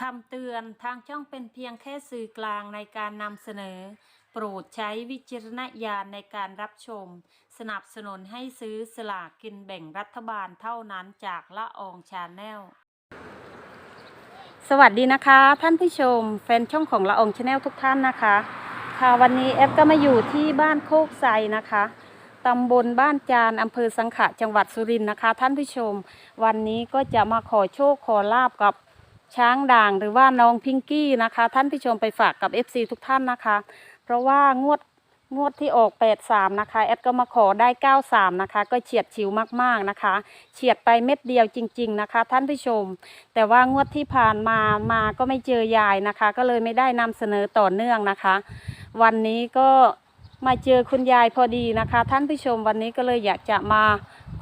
คำเตือนทางช่องเป็นเพียงแค่สื่อกลางในการนำเสนอ โปรดใช้วิจารณญาณในการรับชม สนับสนุนให้ซื้อสลากกินแบ่งรัฐบาลเท่านั้นจากละอองชาแนล สวัสดีนะคะ ท่านผู้ชม แฟนช่องของละอองชาแนลทุกท่านนะคะ ค่ะวันนี้แอฟก็มาอยู่ที่บ้านโคกไซนะคะตำบลบ้านจานอำเภอสังขะจังหวัดสุรินทร์นะคะ ท่านผู้ชม วันนี้ก็จะมาขอโชคขอลาบกับ ช้างด่างหรือว่าน้องพิงกี้นะคะ ท่านผู้ชมไปฝากกับ FC ทุกท่านนะคะ เพราะว่างวดงวดที่ออก 83 นะคะ แอดก็มาขอได้ 93 นะคะ ก็เฉียดฉิวมากๆนะคะ เฉียดไปเม็ดเดียวจริง ๆ นะคะ ท่านผู้ชม แต่ว่างวดที่ผ่านมามาก็ไม่เจอยายนะคะ ก็เลยไม่ได้นำเสนอต่อเนื่องนะคะ วันนี้ก็มาเจอคุณยายพอดีนะคะ ท่านผู้ชมวันนี้ก็เลยอยากจะมา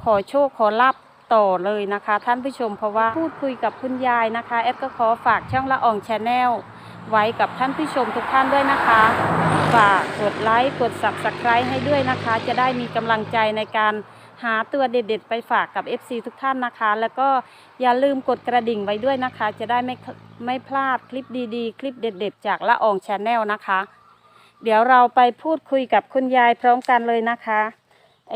ขอโชคขอลาบ ต่อเลยนะคะ ท่านผู้ชมเพราะว่าพูดคุยกับคุณยายนะคะแอดก็ขอฝากช่องละอองชาแนลไว้กับท่านผู้ชมทุกท่านด้วยนะคะ ฝากกดไลค์กด subscribe ให้ด้วยนะคะ จะได้มีกำลังใจในการหาตัวเด็ดๆ ไปฝากกับ FC ทุกท่านนะคะ แล้วก็อย่าลืมกดกระดิ่งไว้ด้วยนะคะ จะได้ไม่ไม่พลาดคลิปดีๆ คลิปเด็ด ๆ จากละอองชาแนลนะคะ เดี๋ยวเราไปพูดคุยกับคุณยายพร้อมกันเลยนะคะ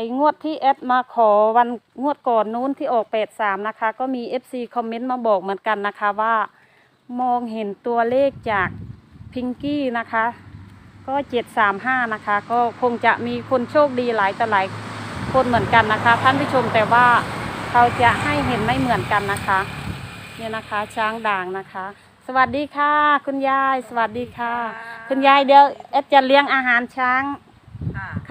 ไอ้งวดที่แอดมาขอวันงวดก่อนนู้นที่ออกเปดสามนะคะ ก็มี FC คอมเมนต์มาบอกเหมือนกันนะคะว่ามองเห็นตัวเลขจากพิงกี้นะคะ ก็เจ็ดสามห้านะคะ ก็คงจะมีคนโชคดีหลายต่อหลายคนเหมือนกันนะคะ ท่านผู้ชมแต่ว่าเขาจะให้เห็นไม่เหมือนกันนะคะ เนี่ยนะคะช้างด่างนะคะ สวัสดีค่ะ คุณยาย สวัสดีค่ะ คุณยายเดี๋ยวแอดจะเลี้ยงอาหารช้าง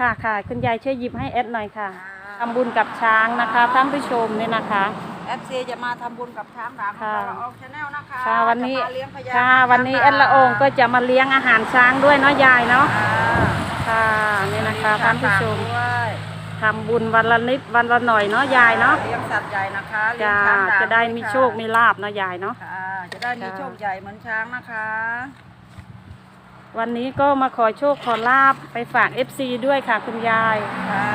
ค่ะค่ะค่ะคุณยายช่วยหยิบให้แอดหน่อยค่ะค่ะทำบุญกับช้างนะคะท่านผู้ชมเนี่ยนะคะ เอฟซีจะมาทำบุญกับช้างด่างของค่ะเราออกชาแนลนะคะค่ะวันนี้จะมาเลี้ยงพญาค่ะนาควันนี้แอช้างดด่างละโองก็จะมาเลี้ยงอาหารช้างด้วยเนาะยายเนาะค่ะค่ะนี่นะคะท่านผู้ชมด้วยทำบุญวันละนิดวันละหน่อยเนาะยายเนาะเลี้ยงสัตว์ใหญ่นะคะเลี้ยจะงช้างด่างจะได้มีวยะโชคมีลาบเนาะยายเนาะ ค่ะจะได้มีค่ะ โชคใหญ่เหมือนช้างนะคะ วันนี้ก็มาขอโชคขอลาบไปฝาก FC ด้วยค่ะคุณยายค่ะ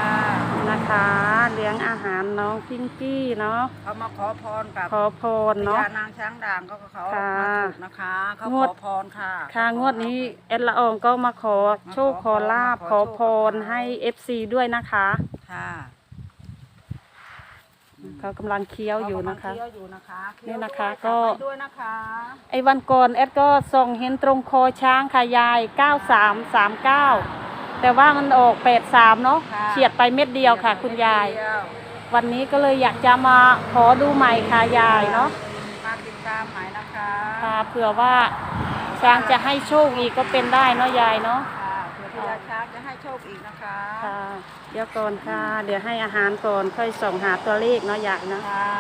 นะคะ เลี้ยงอาหารน้องพิงกี้เนาะเขามาขอพรกับขอพรพเนาะญานางช้างด่างก็เขาค่ะมาถูกนะคะเขางขวดอพรค่ะ ค่ะงวดนี้แอดละอองก็มาขอโชคขอลาบขอพรให้ FC ด้วยนะคะค่ะ เขากำลังเคี้ยวอยู่นะคะ เคี้ยวอยู่นะคะนี่นะคะเคี้ยวด้วยก็จับไว้ด้วยนะคะไอ้วันก่อนแอดก็ส่องเห็นตรงคอช้างค่ะยาย 9339 แต่ว่ามันออก 83 เนาะค่ะเฉียดไปเม็ดเดียวค่ะ คุณยายเดีววันนี้ก็เลยอยากจะมาขอดูใหม่ค่ะยายเนาะมาติดตามใหม่นะคะค่ะเผื่อว่าช้างจะให้โชคอีกก็เป็นได้เนาะยายเนาะค่ะเผื่อที่จะช้างจะให้โชคอีกนะคะ ค่ะ เดี๋ยวก่อนค่ะ เดี๋ยวให้อาหารก่อนค่อยส่องหาตัวเลขเนาะยายเนาะค่ะ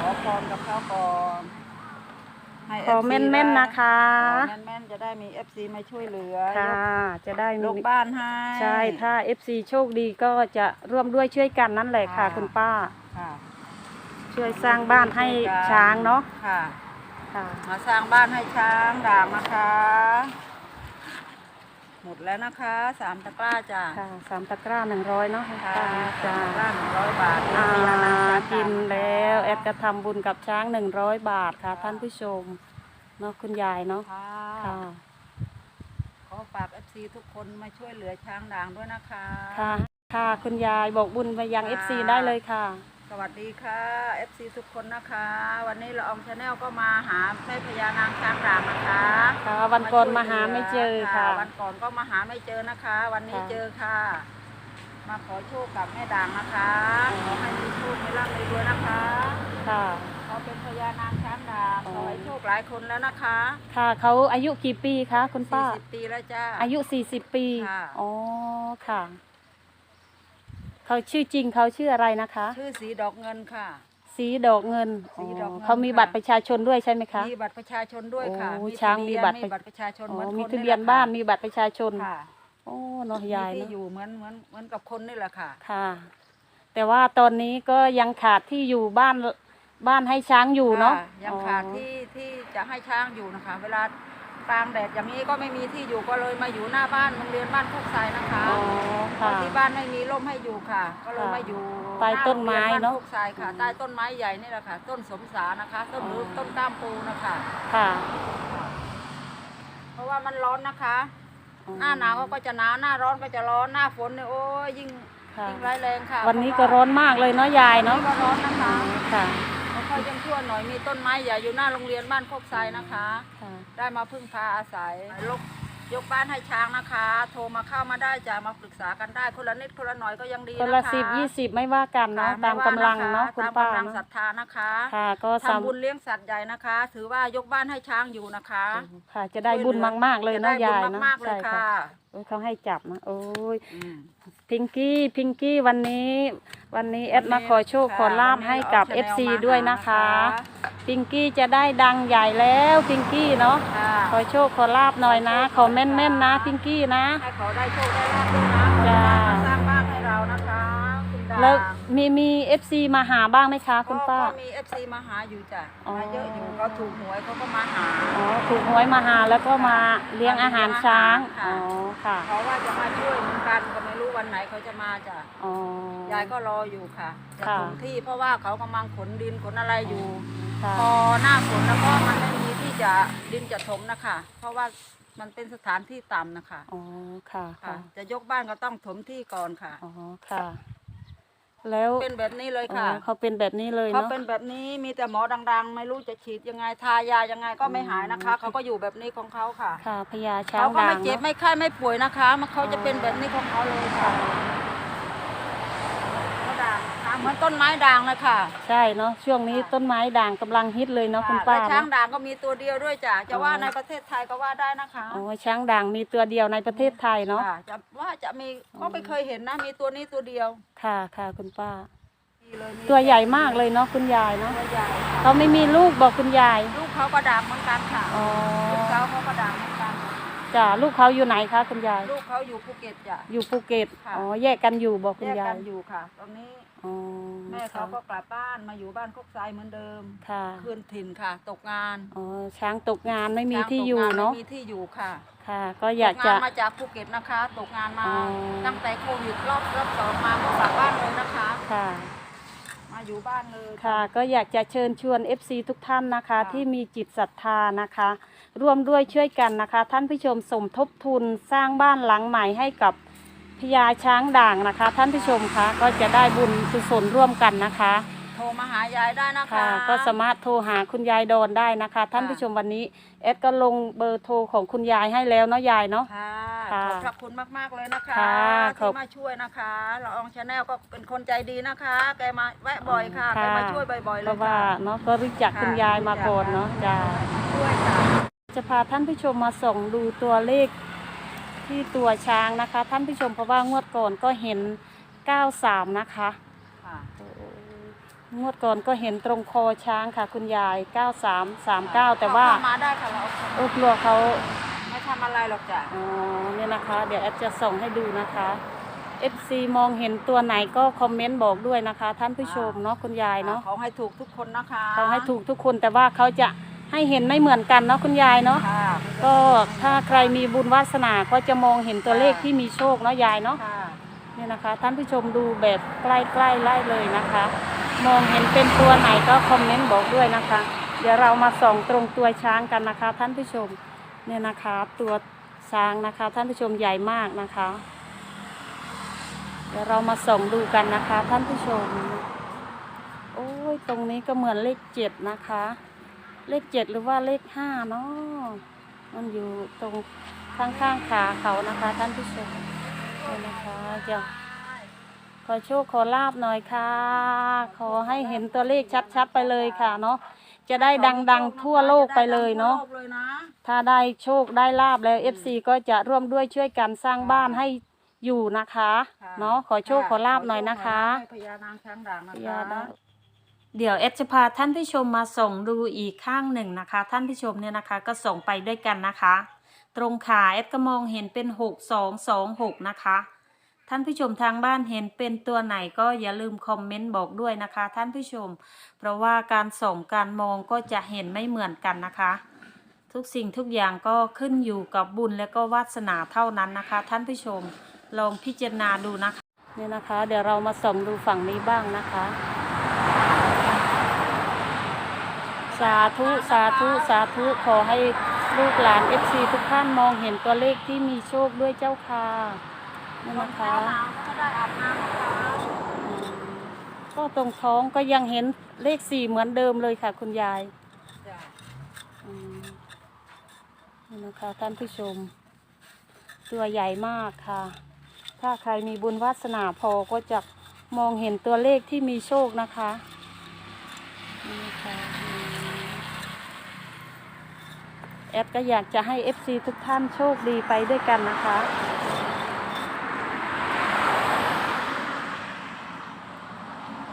ขอพรกับเขาก่อนให้ขอ FC แม่นๆนะคะ ขอแม่นๆจะได้มี FC มาช่วยเหลือค่ะ จะได้ยมีกบ้านให้ใช่ถ้า FC โชคดีก็จะร่วมด้วยช่วยกันนั่นแหละค่ะค่ะคุณป้าค่ะ ช่วยสร้างบ้านให้ช้างเนาะค่ะ ค่ะ มาสร้างบ้านให้ช้างด่างนะคะ หมดแล้วนะคะสามตะกร้าจ้ะค่ะสามตะกร้าหนึ่งร้อยเนาะคุณค่ะป้าสาจ้ามตะกร้าหนึ่งร้อยบาทอ่าพญนางช้างกินด่างแล้วแอดก็ทำบุญกับช้างหนึ่งร้อยบาทค่ะ ท่านผู้ชมเนาะคุณยายเนาะค่ะค่ะขอฝากเอฟซีทุกคนมาช่วยเหลือช้างด่างด้วยนะคะ ค่ะ ค่ะคุณยายบอกบุญไปยังค่ะ FC ได้เลยค่ะส วัสดีค่ะเอฟซีทุกคนนะคะ วันนี้เราอองชาแนลก็มาหาแม่พญานางช้างด่างนะคะค่ะวันก่อนมาหาไม่เจอค่ะ วันก่อนก็มาหาไม่เจอนะคะ วันนี้ค่ะเจอค่ะ มาขอโชคกับแม่ด่างนะคะขอให้มีโชคมีร่ำมีรวยนะคะ ค่ะเขาเป็นพญานางช้างด่างอ๋อขอให้โชคหลายคนแล้วนะคะ ค่ะเขาอายุกี่ปีคะคุณป้าสี่สิบปีแล้วจ้าอายุ40ปีค่ะอ๋อค่ะ เขาชื่อจริงเขาชื่ออะไรนะคะ ชื่อสีดอกเงินค่ะ สีดอกเงินสีดอกเงินเขามีค่ะ บัตรประชาชนด้วยใช่ไหมคะ มีบัตรประชาชนด้วยค่ะโอ้มีช้างทะมีเบียนบัตร มีบัตรประชาชนอ๋อเหมือนมีคนทะเบียนแหละบ้านค่ะมีบัตรประชาชนค่ะโอ้เนาะยายมีที่เนาะอยู่เหมือนเหมือนเหมือนกับคนนี่แหละค่ะ ค่ะ แต่ว่าตอนนี้ก็ยังขาดที่อยู่บ้านบ้านให้ช้างอยู่เนาะค่ะยังขาดที่ที่จะให้ช้างอยู่นะคะ เวลา กลางแดดอย่างนี้ก็ไม่มีที่อยู่ก็เลยมาอยู่หน้าบ้านโรงเรียนบ้านโคกไซนะคะอ๋อเพค่ะ ราะที่บ้านไม่มีร่มให้อยู่ค่ะ ก็เลยค่ะมาอยู่ใต้ต้นไม้หโรงรียเนอะบ้โคกไซค่ะใต้ต้นไม้ใหญ่นี่แหละค่ะ ต้นสมสานะคะ ต้นอ๋อ รูปต้นกล้ามปูนะคะ ค่ะเพราะว่ามันร้อนนะคะ หน้าหนาวก็จะหนาวหน้าร้อนก็จะร้อนหน้าฝนเนี่ยโอ้ยยิ่งค่ะยิ่งร้ายแรงค่ะวันนี้ก็ร้อนมากเลยเนาะยายเนาะเนาะก็ร้อนนะคะ ค่ะ แล้วค่อยยังชั่วหน่อยมีต้นไม้ใหญ่อยู่หน้าโรงเรียนบ้านโคกไซนะคะ ค่ะ ได้มาพึ่งพาอาศัยลก ยกบ้านให้ช้างนะคะ โทรมาเข้ามาได้จะมาปรึกษากันได้คนละนิดคนละหน่อยก็ยังดีคนนะคะละสิบยี่สิบไม่ว่ากันเนาะค่ะตามไว่กำลังคเนาะคุณตามป้ากำลังเนาะศรัทธานะคะค่ะก็สามทำบุญเลี้ยงสัตว์ใหญ่นะคะ ถือว่ายกบ้านให้ช้างอยู่นะคะค่ะ จะได้บุญมากๆเลยจะเนาะได้บุญยายเนาะมากๆเลยใช่ค่ะโอ้ยเขาให้จับนะโอ้ยอืมพิงกี้พิงกี้วันนี้ วันนี้แอดมาขอโชคค่ะขอลาบวันนี้ให้กับเราเอา FC Channel มาด้วยหานะคะนะคะ พิงกี้จะได้ดังใหญ่แล้วพิงกี้เนาะค่ะข อโชคขอลาบหน่อยนะ ขอแม่นๆนะพิงกี้นะ ให้เขาได้โชคได้ลาบด้วยนะจ้ามาสร้างบ้านให้เรานะคะคุณดา แล้วมีมี FC มาหาบ้างไหมคะคุณป้า ก็มีเอฟซีมาหาอยู่จ้ะอ๋อ มาเยอะอยู่เขาถูกหวยเขาก็มาหา อ๋อถูกหวยมาหาแล้วก็มาเลี้ยงอาหารช้างค่ะ อ๋อค่ะเขาว่าจะมาช่วยเหมือนกันก็ไม่รู้วันไหนเขาจะมาจ้ะอ๋อ ยายก็รออยู่ค่ะจะค่ะถมที่เพราะว่าเขากำลังขนดินขนอะไรอยู่ ค่ะพอหน้าฝนแล้วก็มันไม่มีที่จะดินจะถมนะคะ เพราะว่ามันเป็นสถานที่ต่ำนะคะอ๋อค่ะค่ะ ค่ะจะยกบ้านก็ต้องถมที่ก่อนค่ะ อ๋อค่ะ แล้วเป็นแบบนี้เลยอ๋อค่ะเขาเป็นแบบนี้เลยเขาเนาะ เป็นแบบนี้มีแต่หมอดัง ๆ ไม่รู้จะฉีดยังไงทายายังไงก็ไม่หายนะคะอืมเขาก็อยู่แบบนี้ของเขาค่ะค่ะพญาช้างเขาก็ด่าไม่งเจ็บเนาะไม่ไข้ไม่ป่วยนะคะ มันเขาจะเป็นแบบนี้ของเขาเลยค่ะเขาด่างนะคะเห มือนต้นไม้ด่างเลยค่ะใช่เนาะช่วงนี้ค่ะต้นไม้ด่างกำลังฮิตเลยเนาะคุณค่ะป้าและช้างเนาะ ด่างก็มีตัวเดียวด้วยจ้ะจะอ๋อว่าในประเทศไทยก็ว่าได้นะคะอ๋อช้างด่างมีตัวเดียวในประเทศไทยเนาะค่ะจะว่าจะมีก็ไม่เคยเห็นนะมีตัวนี้ตัวเดียวค่ะค่ะคุณป้า มีเลยมีตัวใหญ่มากเลยเนาะคุณยายเนาะตัวใหญ่ค่ะเขาไม่มีลูกบอกคุณยายลูกเขาก็ด่างเหมือนกันค่ะอ๋อลูกเขาเขาก็ด่างเหมือนกัน จ้ะลูกเขาอยู่ไหนคะคุณยาย ลูกเขาอยู่ภูเก็ตจ้ะ อยู่ภูเก็ตค่ะ อ๋อแยกกันอยู่บอกคุแยณกยากัยนอยู่ค่ะ ตอนนี้ อ๋อแม่เขาก็กลับบ้านมาอยู่บ้านโคกไซเหมือนเดิมค่ะคืนถิ่นค่ะ ตกงานอ๋อช้างตกงานไม่มีช้างที่ตกอยู่งเนาะไม่มีที่อยู่ค่ะ ค่ะ ก็อยากตจะงนมาจากภูเก็ตนะคะ ตกงานมาอ๋อตั้งแต่โควิดรอบรอบสองมาก็กลับบ้านเลยนะคะค่ะมาอยู่บ้านเลยค่ะ ก็อยากจะเชิญชวน FC ทุกท่านนะคะค่ะที่มีจิตศรัทธานะคะ ร่วมด้วยช่วยกันนะคะ ท่านผู้ชมสมทบทุนสร้างบ้านหลังใหม่ให้กับ พญาช้างด่างนะคะ ท่านผู้ชมคะก็จะได้บุญกุศลร่วมกันนะคะโทรมาหายายได้นะคะค่ะก็สามารถโทรหาคุณยายดอนได้นะคะ ท่านผู้ชมวันนี้เอดก็ลงเบอร์โทรของคุณยายให้แล้วเนาะยายเนาะค่ะค่ะขอบพระคุณมากๆเลยนะคะค่ะขอบที่มาช่วยนะคะละอองชาแนลก็เป็นคนใจดีนะคะ แกมาแวะบ่อยค่ะค่ะแกมาช่วยบ่อยๆเพเลยราะว่าค่ะเนาะก็รู้จักค่ะคุณยายมาก่อนเนาะจ้าช่วยค่ะจะพาท่านผู้ชมมาส่องดูตัวเลข ที่ตัวช้างนะคะ ท่านผู้ชมเพราะว่างวดก่อนก็เห็น 93 นะคะ ค่ะงวดก่อนก็เห็นตรงคอช้างค่ะ คุณยาย 9339 แต่ว่าเข้มาได้ค่ะเราเอาเออกลัวเขาไม่ทำอะไรหรอกจ้ะอ๋อเนี่ยนะคะ เดี๋ยวแอดจะส่งให้ดูนะคะ FC มองเห็นตัวไหนก็คอมเมนต์บอกด้วยนะคะ ท่านผู้ชมเนาะคุณยายเนาะเขาให้ถูกทุกคนนะคะ เขาให้ถูกทุกคนแต่ว่าเขาจะ ให้เห็นไม่เหมือนกันเนาะคุณยายเนาะค่ะก็ถ้าใครมีบุญวาสนาก็จะมองเห็นตัวเลขที่มีโชคเนาะยายเนาะค่ะเนี่ยนะคะ ท่านผู้ชมดูแบบใกล้ๆไล่เลยนะคะ มองเห็นเป็นตัวไหนก็คอมเมนต์บอกด้วยนะคะ เดี๋ยวเรามาส่องตรงตัวช้างกันนะคะ ท่านผู้ชมเนี่ยนะคะ ตัวช้างนะคะ ท่านผู้ชมใหญ่มากนะคะ เดี๋ยวเรามาส่องดูกันนะคะ ท่านผู้ชม โอ้ยตรงนี้ก็เหมือนเลขเจ็ดนะคะ เลขเจ็ดหรือว่าเลขห้าเนาะมันอยู่ตรงข้างๆขาเขานะคะ ท่านผู้ชมเนี่ยนะคะจะขอโชคขอลาบหน่อยค่ะ ขอให้เห็นตัวเลขชัดๆไปเลยค่ะเนาะจะได้ดังๆทั่วโลกไปเลยเนาะจได้ดังทั่วโลกเลยนะถ้าได้โชคได้ลาบแล้ว FC ก็จะร่วมด้วยช่วยกันสร้างบ้านให้อยู่นะคะค่ะเนาะขอโชคขอลาบหน่อยนะคะให้พญานางช้างด่างนะพญาคะนาค เดี๋ยวเอดจะพาท่านผู้ชมมาส่งดูอีกข้างหนึ่งนะคะ ท่านผู้ชมเนี่ยนะคะก็ส่งไปด้วยกันนะคะ ตรงขาเอดก็มองเห็นเป็นหกสองสองหกนะคะ ท่านผู้ชมทางบ้านเห็นเป็นตัวไหนก็อย่าลืมคอมเมนต์บอกด้วยนะคะ ท่านผู้ชม เพราะว่าการส่องการมองก็จะเห็นไม่เหมือนกันนะคะ ทุกสิ่งทุกอย่างก็ขึ้นอยู่กับบุญและก็วาสนาเท่านั้นนะคะ ท่านผู้ชมลองพิจารณาดูนะคะเนี่ยนะคะ เดี๋ยวเรามาส่องดูฝั่งนี้บ้างนะคะ สาธุสาธุสาธุขอให้ลูกหลานเอฟซีทุกท่านมองเห็นตัวเลขที่มีโชคด้วยเจ้าค่ะนี่ตอนนะคะเช้ามาก็ได้อาบน้ำนะคะก็ตรงท้องก็ยังเห็นเลขสี่เหมือนเดิมเลยค่ะ คุณยายจ้ะอืมนี่นะคะท่านผู้ชม ตัวใหญ่มากค่ะ ถ้าใครมีบุญวาสนาพอก็จะมองเห็นตัวเลขที่มีโชคนะคะนี่นะคะอืม แอดก็อยากจะให้ FC ทุกท่านโชคดีไปด้วยกันนะคะ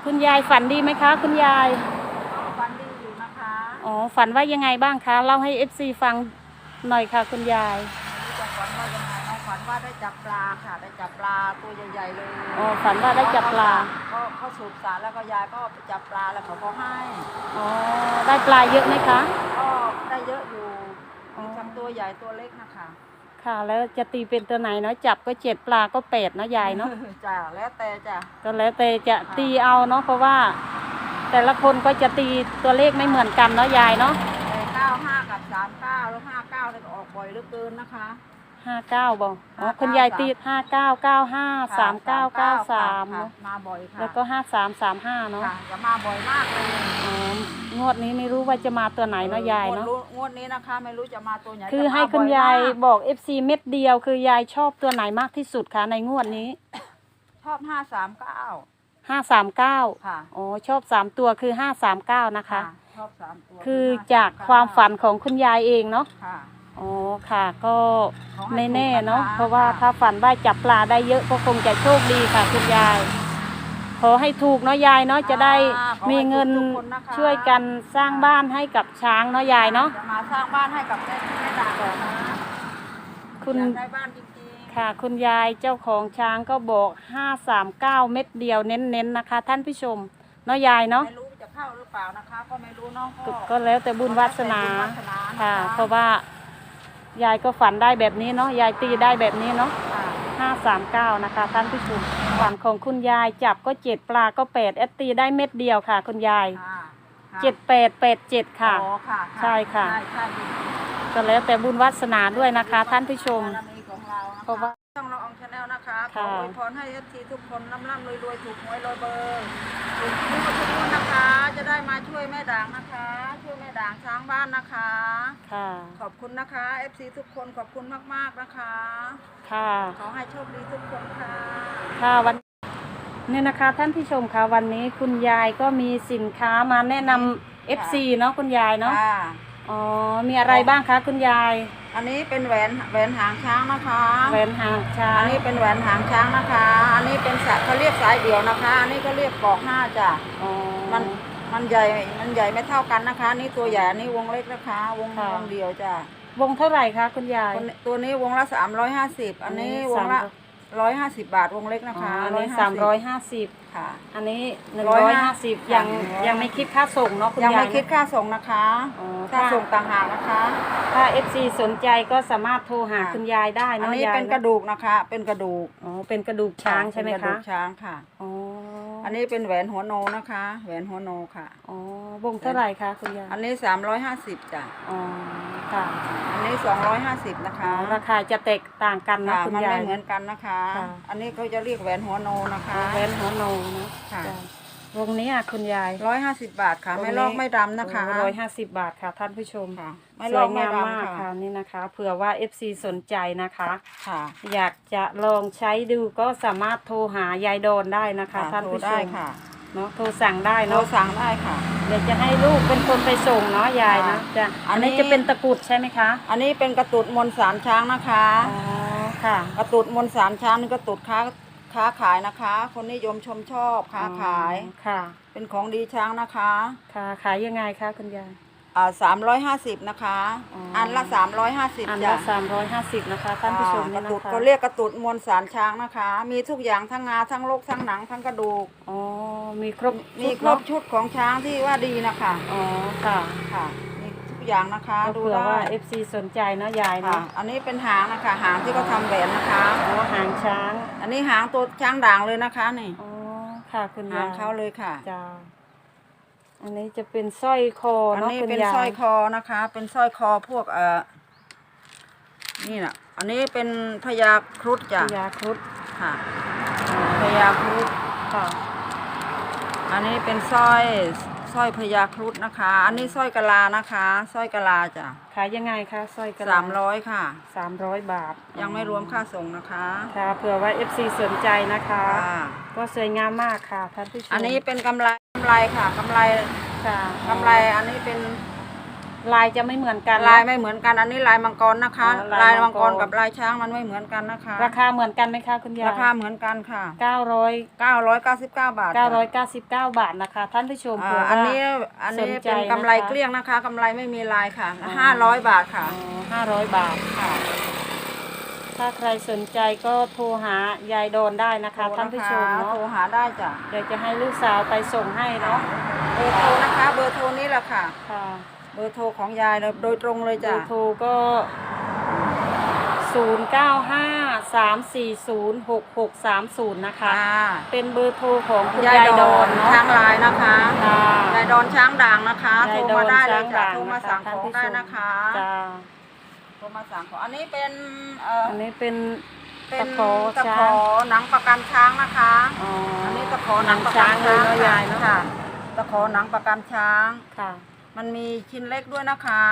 คุณยายฝันดีไหมคะ คุณยายก็ฝันดีอยู่นะคะอ๋อ ฝันว่ายังไงบ้างคะเล่าให้ FC ฟังหน่อยค่ะ คุณยายไม่รู้จะฝันว่ายังไงน้องฝันว่าได้จับปลาค่ะ ได้จับปลาตัวใหญ่ๆเลยอ๋อฝันว่าได้จับปลาก็เขาสูบสารแล้วก็ยายก็ไปจับปลาแล้วเขาก็ให้อ๋อได้ปลาเยอะไหมคะ ก็ได้เยอะอยู่อ๋อมีทั้ง ตัวใหญ่ตัวเล็กนะคะค่ะ แล้วจะตีเป็นตัวไหนเนาะจับก็เจ็ดปลาก็แปดเนาะยายเนาะจ้ะแล้วแต่จ้ะก็แล้วแต่จะตีเอาเนาะเพราะว่า แต่ละคนก็จะตีตัวเลขไม่เหมือนกันเนาะยายเนาะแต่เก้าห้ากับสามเก้าแล้วห้าเก้าเนี่ยก็ออกบ่อยเหลือเกินนะคะ ห้าเก้าบอกอ๋อ59 คุณยายตีห้าเก้าเก้าห้าสามเก้าเก้าสามค่ะมาบ่อยค่ะแล้วก็ห้าสามสามห้าเนาะค่ะจะมาบ่อยมากเลยอ๋องวดนี้ไม่รู้ว่าจะมาตัวไหนเนาะยายเนาะ งวดรู้งวดนี้นะคะ ไม่รู้จะมาตัวไหนคือแต่มให้คุณบ่ยายมกบอก FC เม็ดเดียว คือยายชอบตัวไหนมากที่สุดคะในงวดนี้ ชอบห้าสามเก้าห้าสามเก้าค่ะอ๋อชอบสามตัวคือห้าสามเก้านะคะ ชอบสามตัวคือจากความฝันของคุณยายเองเนาะค่ะ อ๋อค่ะก็ขอให้ไม่แน่ถูกเนาะคเพราะว่าถ้าฝันว่าจับปลาได้เยอะก็คงจะโชคดีค่ะคุณยาย ขอให้ถูกเนาะยายเนาะจะได้อ่าขอให้มีเงินถูกทุกคนนะคะช่วยกันสร้างบ้านให้กับช้างเนาะยายเนาะจะมาสร้างบ้านให้กับแม่แม่ดาก่อนนะคุณอยากได้บ้านจริงค่ะคุณยายเจ้าของช้างก็บอกห้าสามเก้าเม็ดเดียวเน้นๆนะคะ ท่านผู้ชมเนาะยายๆเนาะไม่รู้จะเข้าหรือเปล่านะคะ ก็ไม่รู้เนาะก็ก็ก็แล้วแต่บุญวาสนาบุญวาสนานะคะค่ะเพราะว่า ยายก็ฝันได้แบบนี้เนาะยายตีได้แบบนี้เนาะค่ะห้าสามเก้านะคะท่านผู้ชมฝันของคุณยายจับก็เจ็ดปลาก็แปดแอดตีได้เม็ดเดียวค่ะ คุณยายค่ะค่ะเจ็ดแปดแปดเจ็ดค่ะอ๋อค่ะใช่ค่ะใช่ใช่ก็แล้วแต่บุญวาสนาด้วยนะคะ ท่านผู้ชมบารมีของเรานะคะเพราะว่า ลนะคะ ขอค่ะอวยพรให้เอฟซีทุกคนร่ำร่ำรวยรวยถูกหวยรวยเบอร์ถูกทุกคนทุกคนนะคะ จะได้มาช่วยแม่ด่างนะคะ ช่วยแม่ด่างช้างบ้านนะคะ ค่ะ ขอบคุณนะคะเอฟซีทุกคนขอบคุณมากๆนะคะ ค่ะ ขอให้โชคดีทุกคนค่ะ ค่ะวันนี่นะคะท่านผู้ชมค่ะวันนี้คุณยายก็มีสินค้ามาแนะนำ FC เนาะคุณยายเนาะ ค่ะ อ๋อ มีอะไรบ้างคะคุณยาย อันนี้เป็นแหวนแหวนหางช้างนะคะแหวนหางช้าอังนนี้เป็นแหวนหางช้างนะคะ อันนี้เป็นสายเขาเรียกสายเดี่ยวนะคะ อันนี้ก็เรียกปอกห้าจ้ะอ๋อมันมันใหญ่มันใหญ่ไม่เท่ากันนะคะ นี่ตัวใหญ่อันนี่วงเล็กนะคะ วงค่ะวงเดียวจ้ะวงเท่าไหร่คะคุณยายคนตัวนี้วงละสามร้อยห้าสิบอันนี้วงละสาม ร้อยห้าสิบบาทวงเล็กอ๋นะอคะอันนี้150สามร้อยห้าสิบค่ะ อันนี้หนึ่งร้อยห้าสิบ150ยังค่ะ ยังไม่คิดค่าส่งเนาะคุณยังยายไม่คิดค่าส่งนะคะอ๋อค่าถ้าส่งต่างหากนะคะ ถ้า FC สนใจก็สามารถโทรหาค่ะ คุณยายได้อันเนาะนี้ยายเป็นกระดูกนะคะ เป็นกระดูกอ๋อเป็นกระดูกช้างใช่ไหมเป็นกระดูคะกช้างค่ะ อ๋ออันนี้เป็นแหวนหัวโนนะคะ แหวนหัวโนค่ะ อ๋อวงเท่าไหร่คะคุณยายอันนี้สามร้อยห้าสิบจ้ะ อ๋อ ค่ะอันนี้สองร้อยห้าสิบนะคะราคาจะแตกต่างกันนะค่ะคุณมันยาไม่ย เหมือนกันนะคะ ค่ะ อันนี้เขาจะเรียกแหวนหัวโนนะคะ แหวนหัวโนนะค่ะ จ้ะวงนี้อะคุณยายร้อยห้าสิบบาทค่ะ ไม่ลอกไม่ดำนะคะร้อยห้าสิบบาทค่ะท่านผู้ชมค่ะ ไม่สลวอยกไม่งามมากดำค่ะค่ะนี่นะคะ เผื่อว่า FC สนใจนะคะ ค่ะ อยากจะลองใช้ดูก็สามารถโทรหายายโดนได้นะคะท่านโทรผู้ชได้มค่ะ เนาะโทรสั่งได้เราเนาะสั่งได้ค่ะ เดี๋ยวจะให้ลูกเป็นคนไปส่งเนาะยายนะค่ะจ้ะอัอันนนี้ นี้จะเป็นตะกรุดใช่ไหมคะอันนี้เป็นกระตุดมนต์สารช้างนะคะ อ๋อค่ะ กระตุดมนต์สารช้างนี่กระตุดค้าค้าขายนะคะ คนนิยมชมชอบค้าขายอ๋อค่ะ เป็นของดีช้างนะคะ ค่ะขายยังไงคะคุณยาย อ่าสามร้อยห้าสิบนะคะ อ๋ออั อันละสามร้อยห้าสิบอันจ้ะละสามร้อยห้าสิบนะคะท่านผู้ชมอ่นี่กระนะตุดคะก็เรียกกระตุดมวลสารช้างนะคะ มีทุกอย่างทั้งงาทั้งลกทั้งหนังทั้งกระดูก อ๋อมีครบมีชุดครบเนอะชุดของช้างที่ว่าดีนะคะอ๋อค่ะค่ะมีทุกกอย่างนะคะก็ดูเผื่อได้ว่า FC สนใจเนาะยายค่ะเนาะอันนี้เป็นหางนะคะหางที่เขาทำแหวนนะคะ อ๋อหางช้างอันนี้หางตัวช้างด่างเลยนะคะนี่อ๋อค่ะคุณางยหายเขาเลยค่ะ จ้า อันนี้จะเป็นสร้อยคออันเนาะนี้คุณเป็นยายสร้อยคอนะคะ เป็นสร้อยคอพวกเอ่อนี่น่ะ อันนี้เป็นพญาครุฑจ้ะพญาครุฑค่ะพญาครุฑค่ะอันนี้เป็นสร้อยสร้อยพญาครุฑนะคะ อันนี้สร้อยกะลานะคะสร้อยกะลาจ้ะขายยังไงคะสร้อยกระสามร้อยค่ะ สามร้อยบาทยังไม่รวมค่าส่งนะคะค่ะเผื่อว่า FC สนใจนะคะ ค่ะก็สวยงามมากค่ะท่านผู้ชมอันนี้เป็นกำไรกำไรค่ะกำไรค่ะกำไรอันนี้เป็นลายจะไม่เหมือนกันลายไม่เหมือนกัน อันนี้ลายมังกรนะคะอ๋อลาลายยมัมังงกกรรกับลายช้างมันไม่เหมือนกันนะคะ ราคาเหมือนกันไหมคะคุณยายราคาเหมือนกันค่ะเก้าร้อย999 บาทเก้าร้อยเก้าสิบเก้าบาทนะคะ ท่านผู้ชมอ่าเผื่ออันว่านี้อันนี้สนใจเป็นกำไรนะคะเกลี้ยงนะคะกำไรไม่มีลายค่ะอ๋อห้าร้อยบาทค่ะห้าร้อยบาทค่ะ ถ้าใครสนใจก็โทรหายายโดนได้นะคะท่านผู้ชมโทรเนาะหาได้จ้ะเดี๋ยวจะให้ลูกสาวไปส่งให้เนาะเบอร์โทรนะคะ เบอร์โทรนี้แหละค่ะ ค่ะเบอร์โทรของยายเลยโดยตรงเลยเบอจ้ะร์โทรก็ศูนย์เก้าห้าสามสี่ศูนย์หกหกสามศูนย์นะคะค่ะเป็นเบอร์โทรของคุณยายยายดดออนนเนาะช้างลายนะคะค่ะยายดอนช้างด่างนะคะยายโทรดอมานได้เลยช้างจ้ะด่างโทรมานะคะสั่งท่านของผู้ได้ชมนะคะ จ้าโทรมาสั่งของอันนี้เป็นเอ่ออันนี้เป็นเป็นตะขอตะช้างขอหนังประกันช้างนะคะ อ๋ออัอันนี้ตะขอหนังประกัช้านงเลยเนาะช้ยายเนาะค่ะตะขอหนังประกันช้าง ค่ะมันมีชิ้นเล็กด้วยนะคะ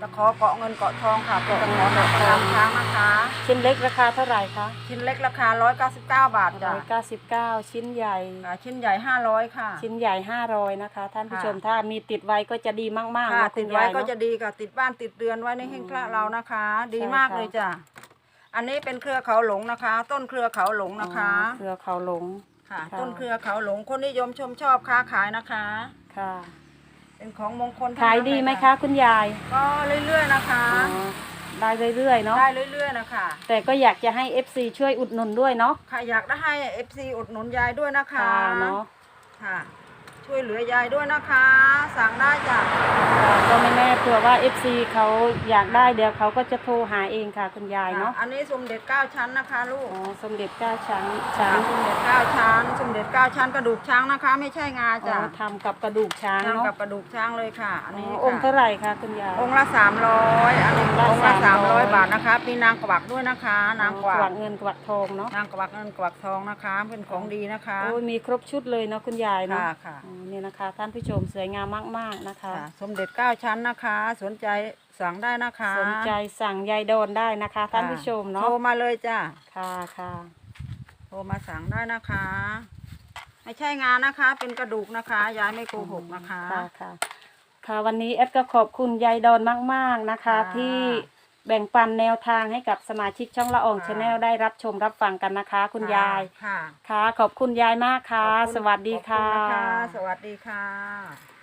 ตะขอเกาะเงินเกาะทองค่ะเป็นตะขอหนังประกันช้างนะคะชิ้นเล็กราคาเท่าไหร่คะชิ้นเล็กราคา 199 บาทจ้ะร้อยเก้าสิบเก้าชิ้นใหญ่ อ่าชิ้นใหญ่ 500 ค่ะ ชิ้นใหญ่ห้าร้อยนะคะ ท่านผู้ชมค่ะ ถ้ามีติดไว้ก็จะดีมากๆค่ะนะคุติดณไว้ยายก็เนาะจะดีค่ะติดบ้านติดเรือนไว้ในหิ้งพระเรานะคะ ดีใช่มากค่ะ เลยจ้ะอันนี้เป็นเครือเขาหลงนะคะ ต้นเครือเขาหลงนะคะ อ๋อเครือเขาหลง ค่ะ ค่ะ ต้นเครือเขาหลงคนนิยมชมชอบค้าขายนะคะ ค่ะ เป็นของมงคลทั้งขายนั้นดีเลไหมคะคุณยายก็เรื่อยๆนะคะ อ๋อได้เรื่อยๆเนาะได้เรื่อยๆนะคะแต่ก็อยากจะให้ FC ช่วยอุดหนุนด้วยเนาะค่ะอยากได้ให้ FC อุดหนุนยายด้วยนะคะค่ะเนาะค่ะ ช่วยเหลือยายด้วยนะคะ สั่งได้จ้ะค่ะก็ไม่แน่เผื่อว่า FC เขาอยากได้เดี๋ยวเขาก็จะโทรหาเองค่ะคุณยายเนาะอันนี้สมเด็จเก้าชั้นนะคะลูกอ๋อสมเด็จเก้าชั้นช้าค่ะงสมเด็จเก้าชั้น สมเด็จเก้าชั้นกระดูกช้างนะคะ ไม่ใช่งาอ๋จ้ะอทำกับกระดูกช้างทำเนาะกับกระดูกช้างเลยค่ะ อันนี้อ๋อค่ะองค์เท่าไหร่คะคุณยายองค์ละสามร้อยอันนี้องค์ละองค์ละสามร้อย300บาทนะคะมีนางกวักด้วยนะคะ นางกวักวักกเงินกวักทองเนาะนางกวักเงินกวักทองนะคะ เป็นของดีนะคะโอ้ยมีครบชุดเลยเนาะคุณยายเนาะค่ะค่ะอ๋อ นี่นะคะ ท่านผู้ชมสวยงามมาก ๆนะคะ ค่ะสมเด็จเก้าชั้นนะคะ สนใจสั่งได้นะคะสนใจสั่งยายโดนได้นะคะ ท่านผู้ชมโทเนาะรมาเลยจ้ะค่ะค่ะโทรมาสั่งได้นะคะ ไม่ใช่งานนะคะ เป็นกระดูกนะคะยายไม่โกหกนะคะ ค่ะค่ะค่ะวันนี้แอดก็ขอบคุณยายดอนมาก ๆนะคะ ค่ะ ที่ แบ่งปันแนวทางให้กับสมาชิกช่องละอองค่ะ ชาแนลได้รับชมรับฟังกันนะคะ คุณยายค่ะค่ะขอบคุณยายมากค่ะ ขอบณสวัสดี ขอบค่ะณนสวัสดีค่ะ